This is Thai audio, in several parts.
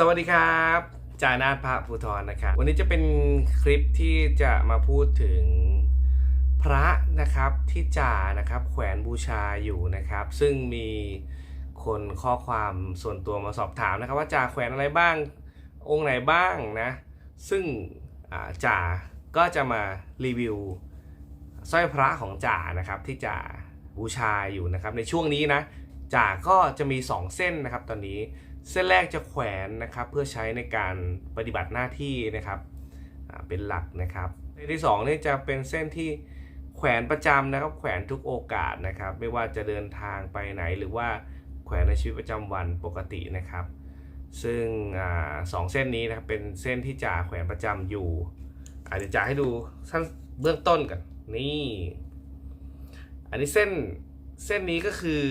สวัสดีครับจานาพระภูทรนะครับ วันนี้จะเป็นคลิปที่จะมาพูดถึงพระนะครับที่จ่านะครับ แขวนบูชาอยู่นะครับ ซึ่งมีคนข้อความส่วนตัวมาสอบถามนะครับ ว่าจ่าแขวนอะไรบ้างองค์ไหนบ้างนะซึ่งจ่าก็จะมารีวิวสร้อยพระของจ่านะครับ ที่จ่าบูชาอยู่นะครับ ในช่วงนี้นะจ่าก็จะมี 2 เส้นนะครับ ตอนนี้ เส้นแรกจะแขวนนะครับเพื่อใช้ในการปฏิบัติหน้าที่นะครับเป็นหลักนะครับเส้นที่2นี่จะเป็นเส้นที่แขวนประจำนะครับแขวนทุกโอกาสนะครับ ไม่ว่าจะเดินทางไปไหนหรือว่าแขวนในชีวิตประจำวันปกตินะครับ ซึ่งอสองเส้นนี้นะครับเป็นเส้นที่จ่าแขวนประจำอยู่อาจจะจ่าให้ดูสั้นเบื้องต้นกันนี่ อันนี้เส้นเส้นนี้ก็คือ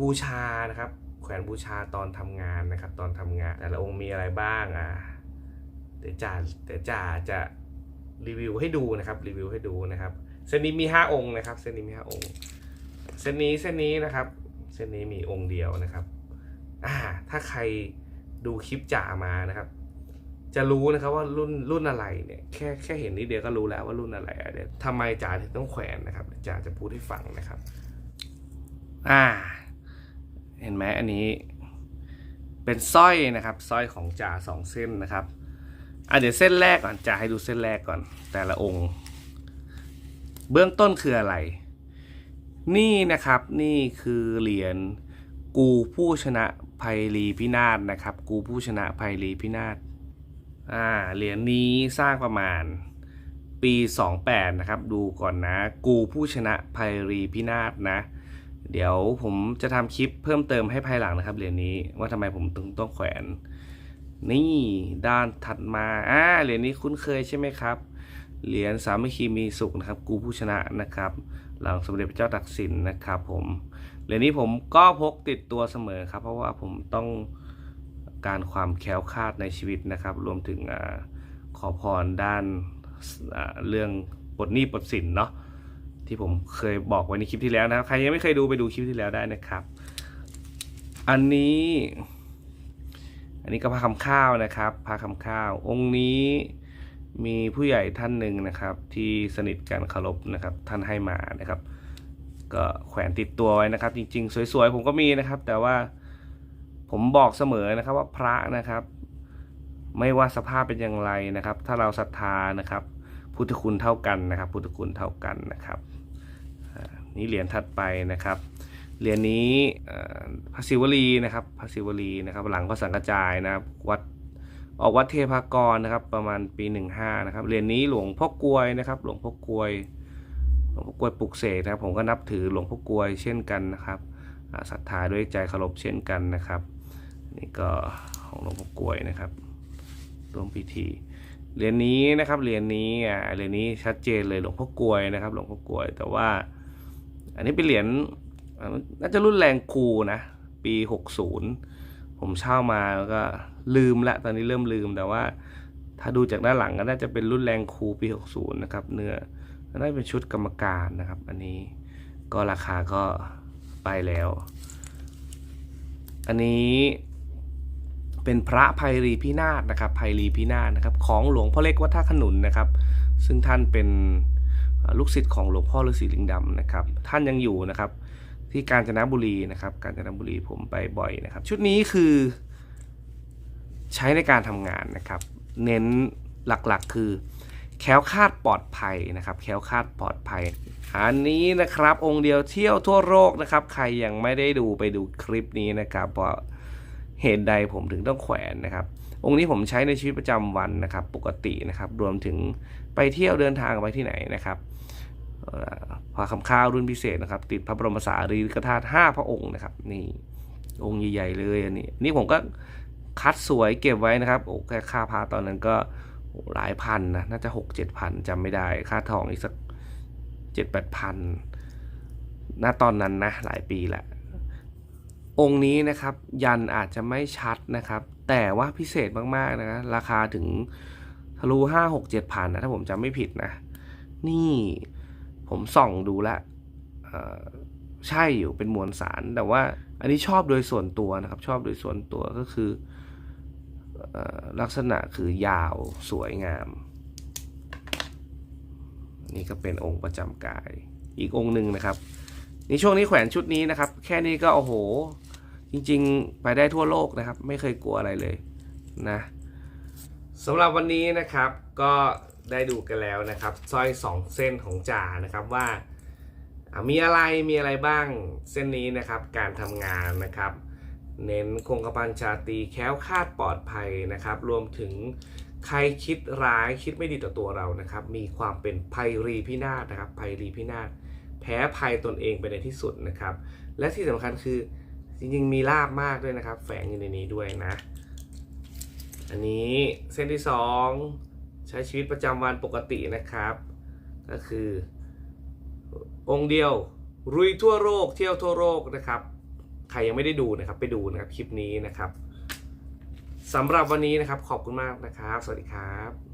บูชานะครับ วนบูชาตอนทำงานนะครับ ตอนทำงาน แต่ละองค์มีอะไรบ้างอะเดี๋ยวจ่าเดี๋ยวจ่าจะรีวิวให้ดูนะครับรีวิวให้ดูนะครับเส้นนี้มี 5 องค์นะครับเส้นนี้มี5องค์เส้นนี้เส้นนี้นะครับ เส้นนี้มีองค์เดียวนะครับอ่าถ้าใครดูคลิปจ่ามานะครับ จะรู้นะครับว่ารุ่นรุ่นอะไรเนี่ยแค่แค่เห็นนิดเดียวก็รู้แล้วว่ารุ่นอะไรเดี๋ยวทำไมจ่าถึงต้องแขวนนะครับจ่าจะพูดให้ฟังนะครับ อ่า เห็นไหมอันนี้ เป็นสร้อยนะครับสร้อยของจ่าสองเส้นนะครับอะเดี๋ยวเส้นแรกก่อนจ่าให้ดูเส้นแรกก่อน แต่ละองค์ เบื้องต้นคืออะไร นี่นะครับนี่คือเหรียญกูผู้ชนะภัยรีพินาศนะครับ กูผู้ชนะภัยรีพินาศอ่าเหรียญนี้สร้างประมาณปี 28 นะครับ ดูก่อนนะ กูผู้ชนะภัยรีพินาศนะ เดี๋ยวผมจะทำคลิปเพิ่มเติมให้ภายหลังนะครับเหรียญนี้ว่าทำไมผมถึงต้องแขวน นี่ด้านถัดมาอ่าเหรียญนี้คุ้นเคยใช่ไหมครับเหรียญสามัคคีมีสุขนะครับกูผู้ชนะนะครับ หลังสมเด็จพระเจ้าตากสินนะครับ ผมเหรียญนี้ผมก็พกติดตัวเสมอครับ เพราะว่าผมต้องการความแคล้วคลาดในชีวิตนะครับ รวมถึงอขอพรด้านเรื่องปลดหนี้ปลดสินเนาะ ที่ผมเคยบอกไว้ในคลิปที่แล้วนะครับ ใครยังไม่เคยดูไปดูคลิปที่แล้วได้นะครับ อันนี้ อันนี้ก็พระคำข้าวนะครับพระคำข้าว องค์นี้มีผู้ใหญ่ท่านหนึ่งนะครับ ที่สนิทกันเคารพนะครับ ท่านให้มานะครับ ก็แขวนติดตัวไว้นะครับ จริง ๆ สวยๆ ผมก็มีนะครับ แต่ว่าผมบอกเสมอนะครับว่าพระนะครับ ไม่ว่าสภาพเป็นอย่างไรนะครับ ถ้าเราศรัทธานะครับ พุทธคุณเท่ากันนะครับ พุทธคุณเท่ากันนะครับ นี่เหรียญถัดไปนะครับ เหรียญนี้พระศิวลีนะครับพระศิวลีนะครับ หลังก็สังกจายนะครับวัดออกวัดเทพากรนะครับ ประมาณปี 15นะครับเหรียญนี้หลวงพ่อกลวยนะครับ หลวงพ่อกลวยหลวงพ่อกลวยปลุกเสกนะครับ ผมก็นับถือหลวงพ่อกลวยเช่นกันนะครับศรัทธาด้วยใจเคารพเช่นกันนะครับนี่ก็ของหลวงพ่อกลวยนะครับร่วมพิธีเหรียญนี้นะครับเหรียญนี้อ่าเหรียญนี้ชัดเจนเลยหลวงพ่อกลวยนะครับ หลวงพ่อกลวยแต่ว่า อันนี้เป็นเหรียญน่าจะรุ่นแรงครูนะ ปี 60 ผมเช่ามาแล้วก็ลืมละตอนนี้เริ่มลืมแต่ว่า ถ้าดูจากด้านหลังก็น่าจะเป็นรุ่นแรงครูปี 60 นะครับ เนื้อน่าจะเป็นชุดกรรมการนะครับ อันนี้ก็ราคาก็ไปแล้ว อันนี้เป็นพระภัยรีพินาศนะครับภัยรีพินาศนะครับ ของหลวงพ่อเล็กวัดท่าขนุนนะครับ ซึ่งท่านเป็น ลูกศิษย์ของหลวงพ่อฤาษีลิงดำนะครับ ท่านยังอยู่นะครับ ที่กาญจนบุรีนะครับ กาญจนบุรีผมไปบ่อยนะครับ ชุดนี้คือใช้ในการทำงานนะครับ เน้นหลักๆ คือ แค้วคาดปลอดภัยนะครับ แค้วคาดปลอดภัย อันนี้นะครับองค์เดียวเที่ยวทั่วโลกนะครับ ใครยังไม่ได้ดูไปดูคลิปนี้นะครับ เพราะเหตุใดผมถึงต้องแขวนนะครับ องค์นี้ผมใช้ในชีวิตประจำวันนะครับปกตินะครับรวมถึงไปเที่ยวเดินทางไปที่ไหนนะครับพระคำข้าวรุ่นพิเศษนะครับ ติดพระบรมสารีริกธาตุห้าพระองค์นะครับ นี่องค์ใหญ่ๆเลยอันนี้นี่ผมก็คัดสวยเก็บไว้นะครับโอ้แค่ค่าพาตอนนั้นก็หลายพันนะน่าจะหกเจ็ดพันจำไม่ได้ ค่าทองอีกสักเจ็ดแปดพันณตอนนั้นนะหลายปีแหละ องค์นี้นะครับยันอาจจะไม่ชัดนะครับ แต่ว่าพิเศษมากๆนะราคาถึงทะลุห้าหกเจ็ดพันนะถ้าผมจำไม่ผิดนะ นี่ผมส่องดูแลใช่อยู่เป็นมวลสาร แต่ว่าอันนี้ชอบโดยส่วนตัวนะครับ ชอบโดยส่วนตัวก็คืออลักษณะคือยาวสวยงาม นี่ก็เป็นองค์ประจำกาย อีกองค์หนึ่งนะครับ ในช่วงนี้แขวนชุดนี้นะครับ แค่นี้ก็โอ้โห จริงๆ ไปได้ทั่วโลกนะครับ ไม่เคยกลัวอะไรเลยนะสำหรับวันนี้นะครับก็ได้ดูกันแล้วนะครับสร้อยสองเส้นของจ่านะครับว่ามีอะไรมีอะไรบ้างเส้นนี้นะครับ การทำงานนะครับ เน้นคงกระพันชาตีแค้วคาดปลอดภัยนะครับ รวมถึงใครคิดร้ายคิดไม่ดีต่อตัวเรานะครับ มีความเป็นภัยรีพินาศนะครับภัยรีพินาศแพ้ภัยตนเองไปในที่สุดนะครับ และที่สำคัญคือ จริงๆมีลาบมากด้วยนะครับ แฝงอยู่ในนี้ด้วยนะ อันนี้เส้นที่ 2 ใช้ชีวิตประจำวันปกตินะครับ ก็คือ องค์เดียวรุยทั่วโลกเที่ยวทั่วโลกนะครับ ใครยังไม่ได้ดูนะครับ ไปดูนะครับคลิปนี้นะครับสำหรับวันนี้นะครับขอบคุณมากนะครับ สวัสดีครับ